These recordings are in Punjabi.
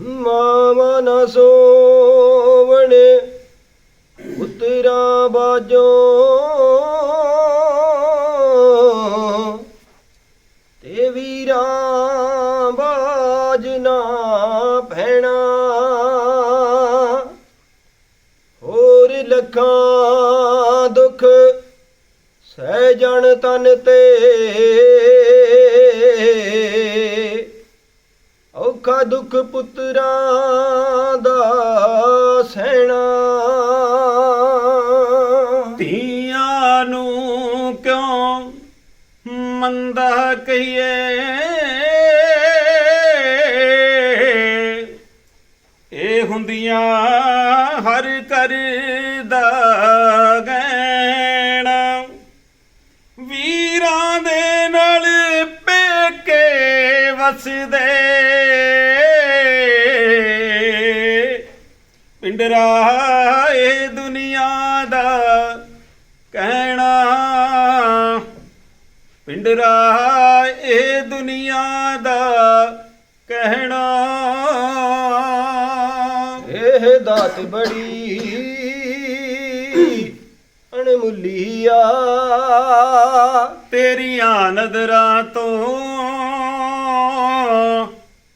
ਮਾਵਾ ਨਾ ਸੋਵਣ ਉਤਰਾ ਬਾਜੋ। ਤੇ ਵੀਰਾ ਬਾਜ ਨਾ ਭੈਣਾ। ਹੋਰ ਲੱਖਾਂ ਦੁੱਖ ਸਹਿ ਜਣ ਤਨ ਤੇ। ਔਖਾ ਦੁੱਖ ਪੁੱਤਰਾਂ ਦਾ ਸਹਿਣਾ। ਧੀਆਂ ਨੂੰ ਕਿਉਂ ਮੰਦਾ ਕਹੀਏ? ਇਹ ਹੁੰਦੀਆਂ ਹਰ ਕਰ ਦਾ ਗਹਿਣਾ। ਵੀਰਾਂ ਦੇ ਨਾਲ ਪੇਕੇ ਵਸਦੇ। ਪਿੰਡਰਾ ਇਹ ਦੁਨੀਆ ਦਾ ਕਹਿਣਾ। ਪਿੰਡਰਾ ਇਹ ਦੁਨੀਆ ਦਾ ਕਹਿਣਾ। ਇਹ ਦਾਤ ਬੜੀ ਅਣਮੁੱਲੀਆ। ਤੇਰੀਆਂ ਨਜ਼ਰਾਂ ਤੋਂ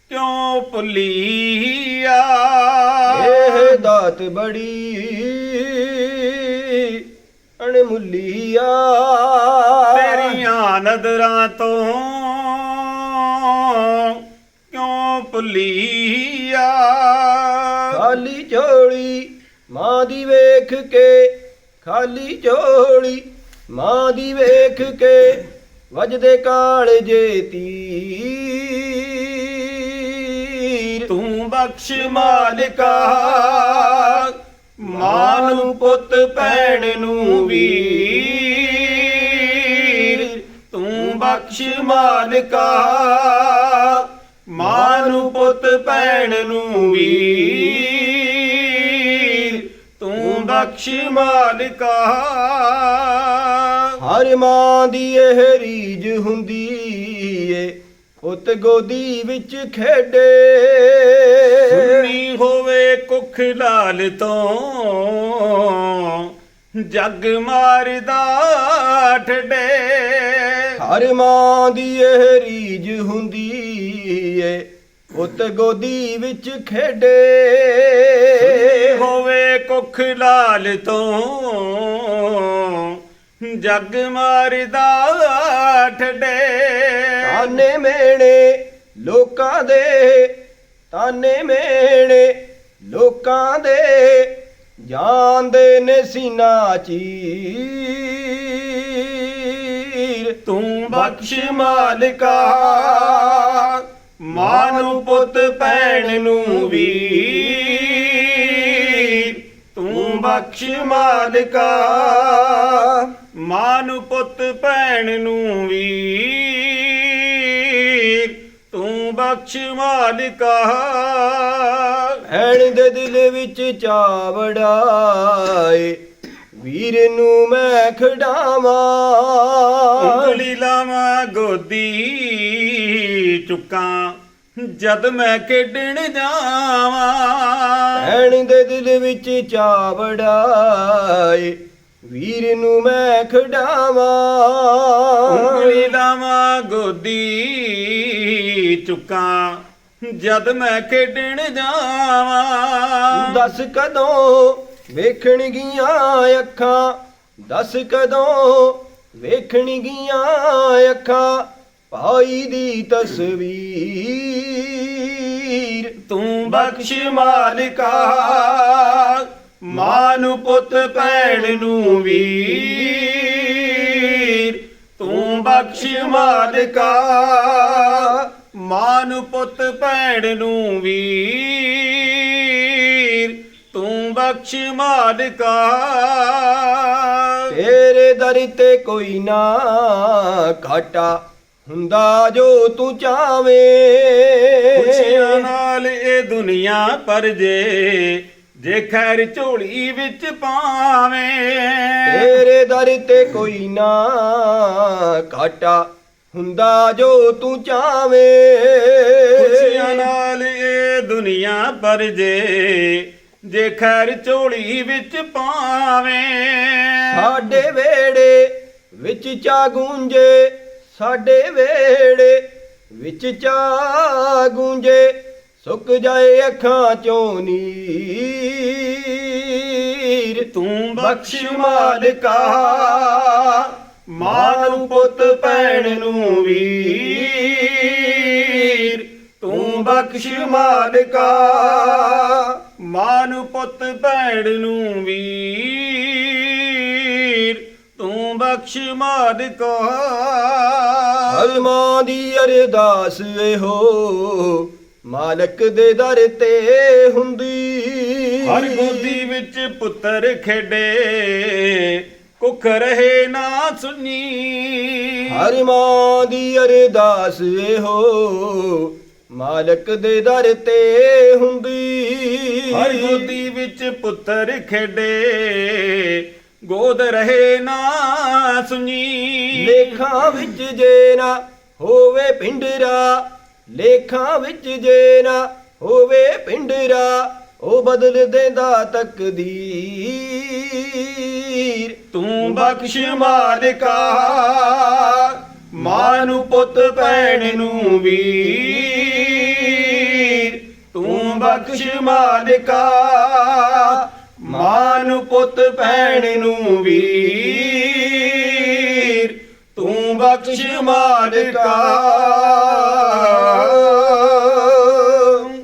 ਕਿਉਂ ਇਹ ਦਾਤ ਬੜੀ ਅਣਮੁੱਲੀਆ। ਤੇਰੀਆਂ ਨਜ਼ਰਾਂ ਤੋਂ ਕਿਉਂ ਭੁੱਲੀਆ? ਖਾਲੀ ਝੋਲੀ ਮਾਂ ਦੀ ਵੇਖ ਕੇ ਖਾਲੀ ਝੋਲੀ ਮਾਂ ਦੀ ਵੇਖ ਕੇ ਵੱਜਦੇ ਕਾਲਜੇ ਤੀਰ। ਬਖਸ਼ ਮਾਲਿਕਾ ਮਾਂ ਨੂੰ ਪੁੱਤ ਭੈਣ ਨੂੰ ਵੀਰ, ਤੂੰ ਬਖਸ਼ ਮਾਲਿਕਾ ਮਾਂ ਨੂੰ ਪੁੱਤ ਭੈਣ ਨੂੰ ਵੀਰ, ਤੂੰ ਬਖਸ਼ ਮਾਲਿਕਾ। ਹਰ ਮਾਂ ਦੀ ਇਹ ਰੀਜ ਹੁੰਦੀ ਏ ਪੁੱਤ ਗੋਦੀ ਵਿੱਚ ਖੇਡੇ। ਸੁਣੀ ਹੋਵੇ ਕੁੱਖ ਲਾਲ ਤੋਂ ਜਗ ਮਾਰਦਾ ਠਡੇ। ਹਰ ਮਾਂ ਦੀ ਇਹ ਰੀਝ ਹੁੰਦੀ ਏ ਪੁੱਤ ਗੋਦੀ ਵਿੱਚ ਖੇਡੇ। ਸੁਣੀ ਹੋਵੇ ਕੁੱਖ ਲਾਲ ਤੋਂ ਜਗ ਮਾਰਦਾ ਠਡੇ। ਤਾਨੇ ਮੇਣੇ ਲੋਕਾਂ ਦੇ ਤਾਨੇ ਮੇਣੇ ਲੋਕਾਂ ਦੇ ਜਾਣਦੇ ਨੇ ਸੀਨਾ ਚੀਰ। ਤੂੰ ਬਖਸ਼ ਮਾਲਿਕਾ ਮਾਂ ਨੂੰ ਪੁੱਤ ਭੈਣ ਨੂੰ ਵੀਰ। ਤੂੰ ਬਖਸ਼ ਮਾਲਿਕਾ ਮਾਂ ਨੂੰ ਪੁੱਤ ਭੈਣ ਨੂੰ ਵੀਰ ਤੂੰ ਬਖਸ਼ ਮਾਲਿਕਾ। ਭੈਣ ਦੇ ਦਿਲ ਵਿੱਚ ਚਾਵੜਾਏ ਵੀਰ ਨੂੰ ਮੈਂ ਖਡਾਵਾਂ। ਉਂਗਲੀ ਲਾਵਾਂ ਗੋਦੀ ਚੁੱਕਾਂ ਜਦ ਮੈਂ ਖੇਡਣ ਜਾਵਾਂ। ਭੈਣ ਦੇ ਦਿਲ ਵਿੱਚ ਚਾਵੜਾਏ ਵੀਰ ਨੂੰ ਮੈਂ ਖਡਾਵਾਂ। ਉਂਗਲੀ ਲਾਵਾਂ ਗੋਦੀ ਚੁੱਕਾਂ ਜਦ ਮੈਂ ਖੇਡਣ ਜਾਵਾਂ। ਦੱਸ ਕਦੋਂ ਵੇਖਣਗੀਆਂ ਅੱਖਾਂ? ਦੱਸ ਕਦੋਂ ਵੇਖਣਗੀਆਂ ਅੱਖਾਂ? ਭਾਈ ਦੀ ਤਸਵੀਰ। ਤੂੰ ਬਖਸ਼ ਮਾਲਿਕਾ। ਮਾਂ ਨੂੰ ਪੁੱਤ ਭੈਣ ਨੂੰ ਵੀਰ, ਤੂੰ ਬਖਸ਼ ਮਾਲਿਕਾ। ਮਾਂ ਨੂੰ ਪੁੱਤ ਭੈਣ ਨੂੰ ਵੀਰ, ਤੂੰ ਬਖਸ਼ ਮਾਲਿਕਾ। ਤੇਰੇ ਦਰ ਤੇ ਕੋਈ ਨਾ ਘਾਟਾ ਹੁੰਦਾ ਜੋ ਤੂੰ ਚਾਵੇਂ ਖੁਸ਼ੀਆਂ ਨਾਲ ਇਹ ਦੁਨੀਆ ਪਰ ਜੇ ਖੈਰ ਝੋਲੀ ਵਿੱਚ ਪਾਵੇਂ। ਤੇਰੇ ਦਰ ਤੇ ਕੋਈ ਨਾ ਘਾਟਾ ਹੁੰਦਾ ਜੋ ਤੂੰ ਚਾਵੇਂ ਖੁਸ਼ੀਆਂ ਨਾਲ ਇਹ ਦੁਨੀਆ ਪਰ ਜੇ ਜੇ ਖੈਰ ਝੋਲੀ ਵਿੱਚ ਪਾਵੇਂ। ਸਾਡੇ ਵੇੜੇ ਵਿੱਚ ਚਾ ਗੂੰਜੇ ਸਾਡੇ ਵੇੜੇ ਵਿੱਚ ਚਾ ਗੂੰਜੇ ਸੁੱਕ ਜਾਏ ਅੱਖਾਂ ਚੋਂ ਨੀਰ। ਤੂੰ ਬਖਸ਼ ਮਾਲਕਾ ਮਾਂ ਨੂੰ ਪੁੱਤ ਭੈਣ ਨੂੰ ਵੀਰ। ਤੂੰ ਬਖਸ਼ ਮਾਲਕਾ ਮਾਂ ਨੂੰ ਪੁੱਤ ਭੈਣ ਨੂੰ ਵੀਰ। ਤੂੰ ਬਖਸ਼ ਮਾਲਕਾ। ਹਲਮਾਂ ਦੀ ਅਰਦਾਸ ਇਹੋ ਮਾਲਕ ਦੇ ਦਰ ਤੇ ਹੁੰਦੀ। ਹਰ ਗੋਦੀ ਵਿੱਚ ਪੁੱਤਰ ਖੇਡੇ ਕੁੱਖ ਰਹੇ ਨਾ ਸੁਣੀ। ਹਰ ਮਾਂ ਦੀ ਅਰਦਾਸ ਇਹੋ ਮਾਲਕ ਦੇ ਦਰ ਤੇ ਹੁੰਦੀ। ਹਰ ਗੋਦੀ ਵਿੱਚ ਪੁੱਤਰ ਖੇਡੇ ਗੋਦ ਰਹੇ ਨਾ ਸੁਣੀ। ਲੇਖਾਂ ਵਿੱਚ ਜੇ ਨਾ ਹੋਵੇ ਪਿੰਡਰਾ ਲੇਖਾਂ ਵਿੱਚ ਜੇ ਨਾ ਹੋਵੇ ਪਿੰਡਰਾ, ਉਹ ਬਦਲ ਦਿੰਦਾ ਤਕਦੀਰ। ਤੂੰ ਬਖਸ਼ ਮਾਲਕਾ ਮਾਂ ਨੂੰ ਪੁੱਤ ਭੈਣ ਨੂੰ ਵੀਰ। ਤੂੰ ਬਖਸ਼ ਮਾਲਕਾ ਮਾਂ ਨੂੰ ਪੁੱਤ ਭੈਣ ਨੂੰ ਵੀਰ। ਤੂੰ ਬਖਸ਼ ਮਾਲਕਾ